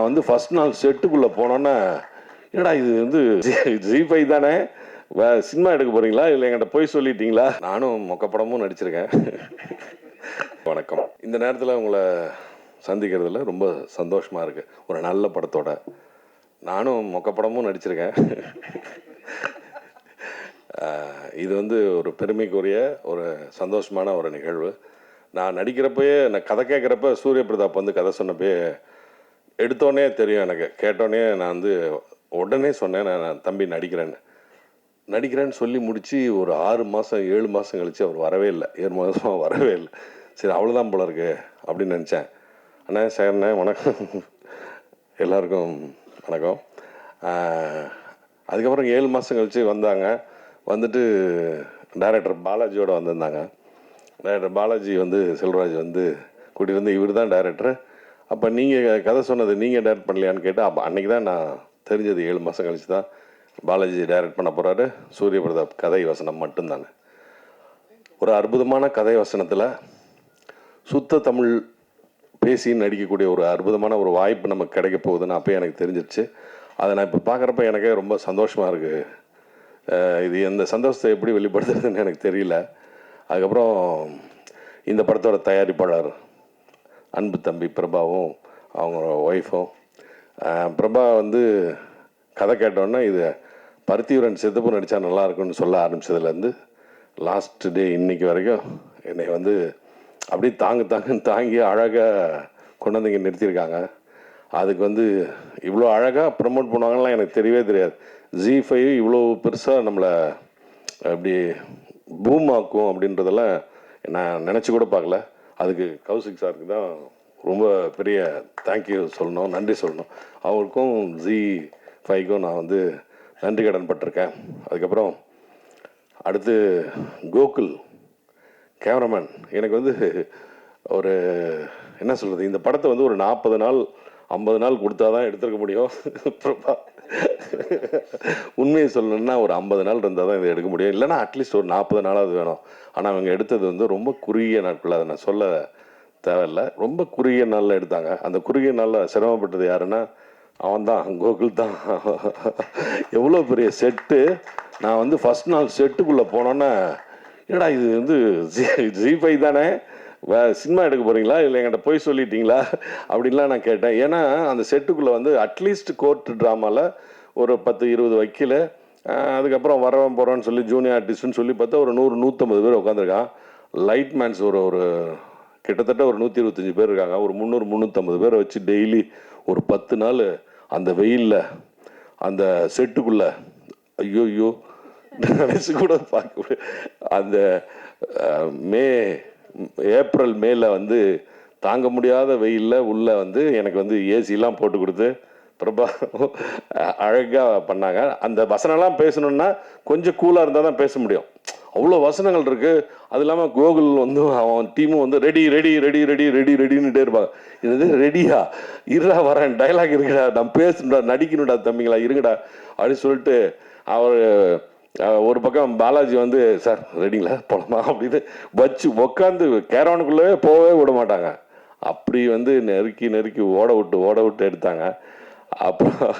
நான் வந்து ஃபஸ்ட் நாள் செட்டுக்குள்ளே போனோன்னே என்னடா இது வந்து ஜி ஃபை தானே? வே- சினிமா எடுக்க போறீங்களா? இல்லை என்கிட்ட போய் சொல்லிட்டீங்களா? நானும் மொக்கப்படமும் நடிச்சிருக்கேன். வணக்கம். இந்த நேரத்தில் உங்களை சந்திக்கிறதுல ரொம்ப சந்தோஷமா இருக்கு. ஒரு நல்ல படத்தோட. நானும் மொக்கப்படமும் நடிச்சிருக்கேன். இது வந்து ஒரு பெருமைக்குரிய ஒரு சந்தோஷமான ஒரு நிகழ்வு. நான் நடிக்கிறப்பயே நான் கதை கேட்குறப்ப சூரிய பிரதாப் வந்து கதை சொன்னப்பயே எடுத்தோடனே தெரியும் எனக்கு. கேட்டோடனே நான் வந்து உடனே சொன்னேன் நான் தம்பி நடிக்கிறேன்னு நடிக்கிறேன்னு சொல்லி முடித்து ஒரு ஆறு மாதம் ஏழு மாதம் கழிச்சு அவர் வரவே இல்லை. ஏழு மாதமாக வரவே இல்லை. சரி அவ்வளோதான் போல இருக்கு அப்படின்னு நினச்சேன். அண்ணா சேர்ண்ணே வணக்கம். எல்லாருக்கும் வணக்கம். அதுக்கப்புறம் ஏழு மாதம் கழித்து வந்தாங்க. வந்துட்டு டைரக்டர் பாலாஜியோடு வந்திருந்தாங்க. டைரக்டர் பாலாஜி வந்து செல்வராஜ் வந்து கூட்டிட்டு வந்து இவர் தான் டைரக்டர் அப்போ நீங்கள் கதை சொன்னது நீங்கள் டைரக்ட் பண்ணலையான்னு கேட்டால் அப்போ அன்றைக்கி தான் நான் தெரிஞ்சது ஏழு மாதம் கழிச்சு தான் பாலாஜி டைரக்ட் பண்ண போகிறாரு சூரிய பிரதாப் கதை வசனம் மட்டும்தானே. ஒரு அற்புதமான கதை வசனத்தில் சுத்த தமிழ் பேசி நடிக்கக்கூடிய ஒரு அற்புதமான ஒரு வாய்ப்பு நமக்கு கிடைக்க போகுதுன்னு அப்போ எனக்கு தெரிஞ்சிருச்சு. அதை நான் இப்போ பார்க்குறப்ப எனக்கே ரொம்ப சந்தோஷமாக இருக்குது இது எந்த சந்தோஷத்தை எப்படி வெளிப்படுத்துறதுன்னு எனக்கு தெரியல. அதுக்கப்புறம் இந்த படத்தோட தயாரிப்பாளர் அன்பு தம்பி பிரபாவும் அவங்க ஒய்ஃபும் பிரபா வந்து கதை கேட்டோன்னே இது பருத்தியூரன் சித்தப்பு நடித்தா நல்லா இருக்கும்னு சொல்ல ஆரம்பித்ததுலேருந்து லாஸ்ட் டே இன்னைக்கு வரைக்கும் என்னை வந்து அப்படியே தாங்கு தாங்குன்னு தாங்கி அழகாக கொண்டு வந்து இங்கே நிறுத்தியிருக்காங்க. அதுக்கு வந்து இவ்வளோ அழகாக ப்ரமோட் பண்ணுவாங்கலாம் எனக்கு தெரியவே தெரியாது. ஜி ஃபைவ் இவ்வளோ பெருசாக நம்மளை அப்படி பூம் ஆக்கும் அப்படின்றதெல்லாம் நான் நினச்சி கூட பார்க்கல. அதுக்கு கௌசிக் சாருக்கு தான் ரொம்ப பெரிய தேங்க்யூ சொல்லணும் நன்றி சொல்லணும். அவருக்கும் ஜி ஃபைக்கும் நான் வந்து நன்றி கடன் பட்டிருக்கேன். அதுக்கப்புறம் அடுத்து கோகுல் கேமராமேன் எனக்கு வந்து ஒரு என்ன சொல்கிறது இந்த படத்தை வந்து ஒரு நாற்பது நாள் ஐம்பது நாள் கொடுத்தா தான் எடுத்துருக்க முடியும். உண்மையை சொல்லணும்னா ஒரு ஐம்பது நாள் இருந்தால் தான் இதை எடுக்க முடியும். இல்லைன்னா அட்லீஸ்ட் ஒரு நாற்பது நாளாவது வேணும். ஆனால் அவங்க எடுத்தது வந்து ரொம்ப குறுகிய நாட்கள். அதை நான் சொல்ல தேவையில்ல. ரொம்ப குறுகிய நாளில் எடுத்தாங்க. அந்த குறுகிய நாளில் சிரமப்பட்டது யாருன்னா அவன் தான் கோகுல் தான். எவ்வளோ பெரிய செட்டு நான் வந்து ஃபஸ்ட் நாள் செட்டுக்குள்ளே போனோன்னே என்னடா இது வந்து ஜி ஃபைவ் தானே? சினிமா எடுக்க போகிறீங்களா இல்லை என்கிட்ட போய் சொல்லிட்டீங்களா? அப்படின்லாம் நான் கேட்டேன். ஏன்னா அந்த செட்டுக்குள்ளே வந்து அட்லீஸ்ட் கோர்ட் ட்ராமாவில் ஒரு பத்து இருபது வக்கீல் அதுக்கப்புறம் வரவன் போகிறோன்னு சொல்லி ஜூனியர் ஆர்டிஸ்ட்னு சொல்லி பார்த்தா ஒரு நூறு நூற்றம்பது பேர் உட்காந்துருக்கான் லைட் மேன்ஸ் ஒரு ஒரு கிட்டத்தட்ட ஒரு நூற்றி இருபத்தஞ்சி பேர் இருக்காங்க. ஒரு முந்நூறு முந்நூற்றம்பது பேரை வச்சு டெய்லி ஒரு பத்து நாள் அந்த வெயிலில் அந்த செட்டுக்குள்ளே ஐயோ ஐயோ நினச்சி கூட பார்க்க அந்த மே ஏப்ரல் மேல வந்து தாங்க முடியாத வெயிலில் உள்ள வந்து எனக்கு வந்து ஏசிலாம் போட்டு கொடுத்து பிரபா அழகாக பண்ணாங்க. அந்த வசனம்லாம் பேசணும்னா கொஞ்சம் கூலாக இருந்தால் தான் பேச முடியும். அவ்வளோ வசனங்கள் இருக்குது அது இல்லாமல் கோகுல் வந்து அவன் டீமும் வந்து ready ready ready ready ready ரெடின்னுட்டே இருப்பாங்க. இது ரெடியா இருடா வரேன். டைலாக் இருக்குடா. நான் பேசணுடா நடிக்கணும்டா தம்பிங்களா இருங்கடா அப்படின்னு சொல்லிட்டு அவர் ஒரு பக்கம் பாலாஜி வந்து சார் ரெடிங்களா போலாமா? அப்படின்னு வச்சு உட்காந்து கேரவனுக்குள்ளே போகவே விட மாட்டாங்க. அப்படி வந்து நெருக்கி நெருக்கி ஓட விட்டு ஓட விட்டு எடுத்தாங்க. அப்புறம்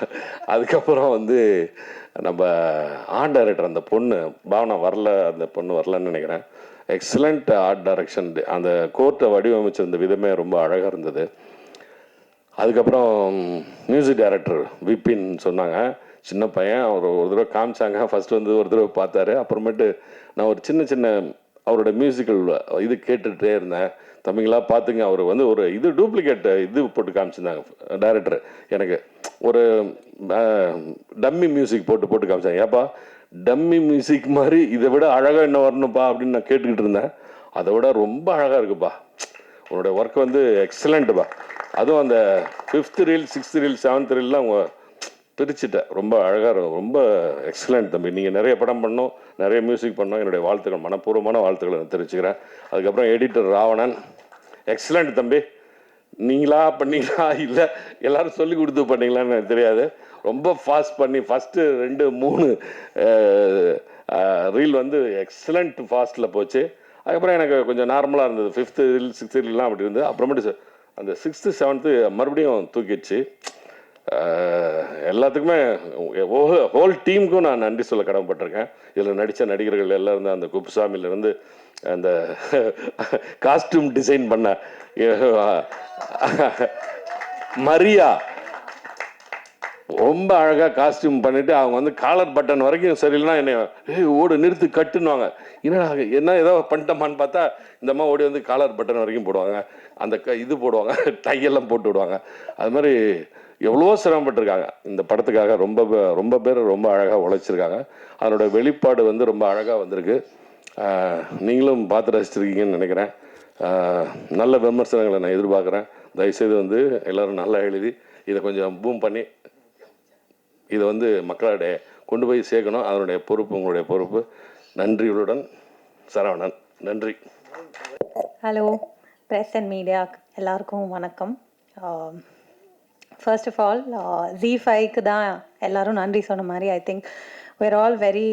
அதுக்கப்புறம் வந்து நம்ம ஆர்ட் டைரக்டர் அந்த பொண்ணு பாவனா வரல அந்த பொண்ணு வரலன்னு நினைக்கிறேன். எக்ஸலண்ட் ஆர்ட் டைரக்ஷன் அந்த கோர்ட்டை வடிவமைச்சிருந்த விதமே ரொம்ப அழகாக இருந்தது. அதுக்கப்புறம் மியூசிக் டைரக்டர் விபின் சொன்னாங்க. சின்ன பையன் அவர் ஒரு தடவை காமிச்சாங்க. ஃபஸ்ட்டு வந்து ஒரு தடவை பார்த்தாரு. அப்புறமேட்டு நான் ஒரு சின்ன சின்ன அவரோட மியூசிக்கல் இது கேட்டுகிட்டே இருந்தேன். தம்பிங்களா பார்த்துங்க அவர் வந்து ஒரு இது டூப்ளிகேட் இது போட்டு காமிச்சிருந்தாங்க டைரக்டர் எனக்கு ஒரு டம்மி மியூசிக் போட்டு போட்டு காமிச்சாங்க. ஏப்பா டம்மி மியூசிக் மாதிரி இதை விட அழகாக என்ன வரணும்ப்பா அப்படின்னு நான் கேட்டுக்கிட்டு இருந்தேன். அதை விட ரொம்ப அழகாக இருக்குப்பா. உன்னோட ஒர்க் வந்து எக்ஸலண்ட்டுப்பா அதுவும் அந்த fifth reel sixth reel seventh ரீல்லாம் அவங்க பிரிச்சுட்டேன். ரொம்ப அழகாக இருக்கும். ரொம்ப எக்ஸலண்ட் தம்பி. நீங்கள் நிறைய படம் பண்ணோம் நிறைய மியூசிக் பண்ணோம். என்னுடைய வாழ்த்துக்கள் மனப்பூர்வமான வாழ்த்துக்களை நான் தெரிவிச்சுக்கிறேன். அதுக்கப்புறம் எடிட்டர் ராவணன். எக்ஸலண்ட் தம்பி. நீங்களா பண்ணீங்களா? இல்லை எல்லோரும் சொல்லி கொடுத்து பண்ணீங்களான்னு எனக்கு தெரியாது. ரொம்ப ஃபாஸ்ட் பண்ணி ஃபஸ்ட்டு ரெண்டு மூணு ரீல் வந்து எக்ஸலண்ட் ஃபாஸ்ட்டில் போச்சு. அதுக்கப்புறம் எனக்கு கொஞ்சம் நார்மலாக இருந்தது. ஃபிஃப்த்து ரீல் சிக்ஸ்த்து ரீல்லாம் அப்படி இருந்தது. அப்புறமேட்டு அந்த சிக்ஸ்த்து செவன்த்து மறுபடியும் தூக்கிடுச்சு. எல்லாத்துக்குமே ஹோல் டீமுக்கும் நான் நன்றி சொல்ல கடமைப்பட்டிருக்கேன். இதில் நடித்த நடிகர்கள் எல்லாம் இருந்தால் அந்த குப்புசாமியிலேருந்து அந்த காஸ்டியூம் டிசைன் பண்ண மரியா. ரொம்ப அழகாக காஸ்டியூம் பண்ணிவிட்டு அவங்க வந்து காலர் பட்டன் வரைக்கும் சரியில்லைனா என்னை ஏய் ஓடு நிறுத்து கட்டுன்னுவாங்க. என்னடா என்ன ஏதோ பண்ணிட்டோமான்னு பார்த்தா இந்தம்மா ஓடி வந்து காலர் பட்டன் வரைக்கும் போடுவாங்க. அந்த க இது போடுவாங்க டையெல்லாம் போட்டு விடுவாங்க. அது மாதிரி எவ்வளோ சிரமப்பட்டிருக்காங்க. இந்த படத்துக்காக ரொம்ப ரொம்ப பேர் ரொம்ப அழகாக உழைச்சிருக்காங்க. அதனோட வெளிப்பாடு வந்து ரொம்ப அழகாக வந்திருக்கு. நீங்களும் பார்த்து ரசிச்சிருக்கீங்கன்னு நினைக்கிறேன். நல்ல விமர்சனங்களை நான் எதிர்பார்க்குறேன். தயவுசெய்து வந்து எல்லோரும் நல்லா எழுதி இதை கொஞ்சம் பூம் பண்ணி இதை வந்து மக்களுடைய கொண்டு போய் சேர்க்கணும். அதனுடைய பொறுப்பு உங்களுடைய பொறுப்பு. நன்றிகளுடன் சரவணன். நன்றி. ஹலோ ப்ரெஸ் அண்ட் மீடியா எல்லாருக்கும் வணக்கம். ஃபர்ஸ்ட் ஆஃப் ஆல் ஜி ஃபைவ்க்கு தான் எல்லாரும் நன்றி சொன்ன மாதிரி I think we're all very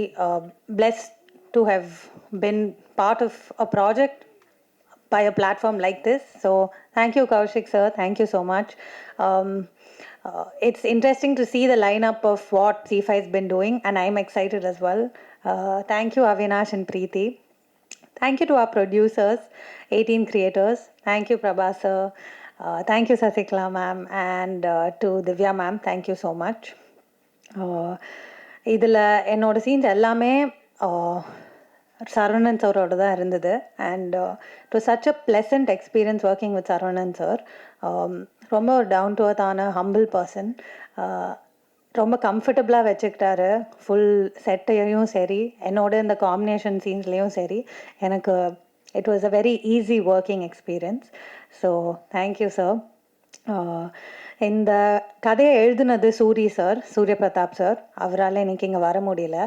blessed to have been part of a project by a platform like this. So thank you, Kaushik sir. Thank you so much. Um, uh, it's interesting to see the lineup of what C5 has been doing, and I'm excited as well. Uh, thank you, Avinash and Preeti. Thank you to our producers, 18 creators. Thank you, Prabha sir. Uh, thank you, Sasikla ma'am, and uh, to Divya ma'am. Thank you so much. Uh, இதில் என்னோட scenes எல்லாமே uh, Saravanan சாரோட தான் இருந்தது and to such a pleasant experience working with Saravanan sir um, ரொம்ப ஒரு down to அர்த்தான humble person ரொம்ப கம்ஃபர்டபுளாக வச்சுக்கிட்டாரு ஃபுல் செட்டையும் சரி என்னோட இந்த காம்பினேஷன் சீன்ஸ்லேயும் சரி எனக்கு it was a very easy working experience so thank you sir இந்த கதையை எழுதுனது சூரி சார் சூரிய பிரதாப் சார் அவரால் இன்னைக்கு இங்கே வர முடியல.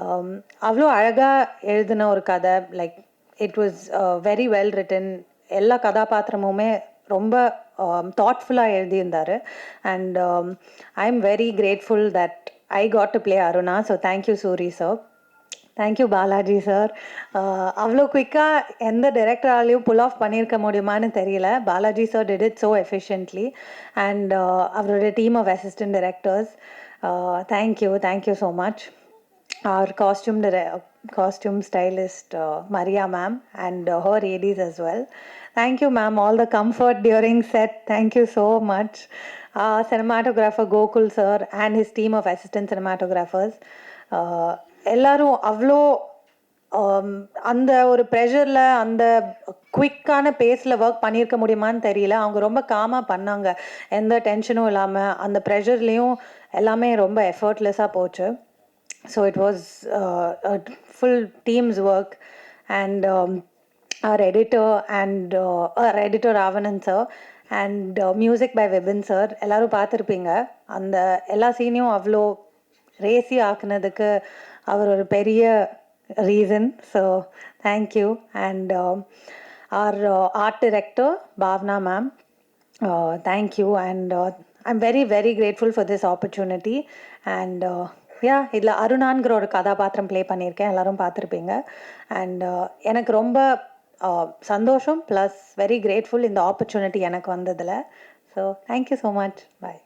Um, அவ்வளோ அழகாக எழுதின ஒரு கதை. Like it was very well written எல்லா கதாபாத்திரமுமே ரொம்ப தாட்ஃபுல்லாக எழுதியிருந்தார். And I am very grateful that I got to play Aruna so thank you Suri sir thank you Balaji sir அவ்வளோ குயிக்காக எந்த டைரக்டராலையும் புல் ஆஃப் பண்ணியிருக்க முடியுமான்னு தெரியல Balaji sir did it so efficiently and அவருடைய team of assistant directors thank you thank you so much our costume costume stylist Maria ma'am and her ADs as well thank you ma'am all the comfort during set thank you so much cinematographer Gokul sir and his team of assistant cinematographers எல்லாரும் அவ்வளோ அந்த ஒரு ப்ரெஷரில் அந்த குவிக்கான பேஸில் work பண்ணியிருக்க முடியுமான்னு தெரியல. அவங்க ரொம்ப காமாக பண்ணாங்க. எந்த டென்ஷனும் இல்லாமல் அந்த ப்ரெஷர்லேயும் எல்லாமே ரொம்ப எஃபர்ட்லெஸ்ஸாக போச்சு. So it was full teams work and our editor and our editor and sir and music by Vebin sir எல்லோரும் பார்த்துருப்பீங்க. அந்த எல்லா சீனையும் அவ்வளோ ரேசி ஆக்குனதுக்கு அவர் ஒரு பெரிய reason so thank you and our art director Bhavna ma'am thank you and I'm very very grateful for this opportunity and yeah இதில் அருணான்கிற ஒரு கதாபாத்திரம் ப்ளே பண்ணியிருக்கேன். எல்லாரும் பார்த்துருப்பீங்க. அண்ட் uh, எனக்கு ரொம்ப uh, சந்தோஷம். ப்ளஸ் வெரி கிரேட்ஃபுல் இந்த ஆப்பர்ச்சுனிட்டி எனக்கு வந்ததில். So thank you so much bye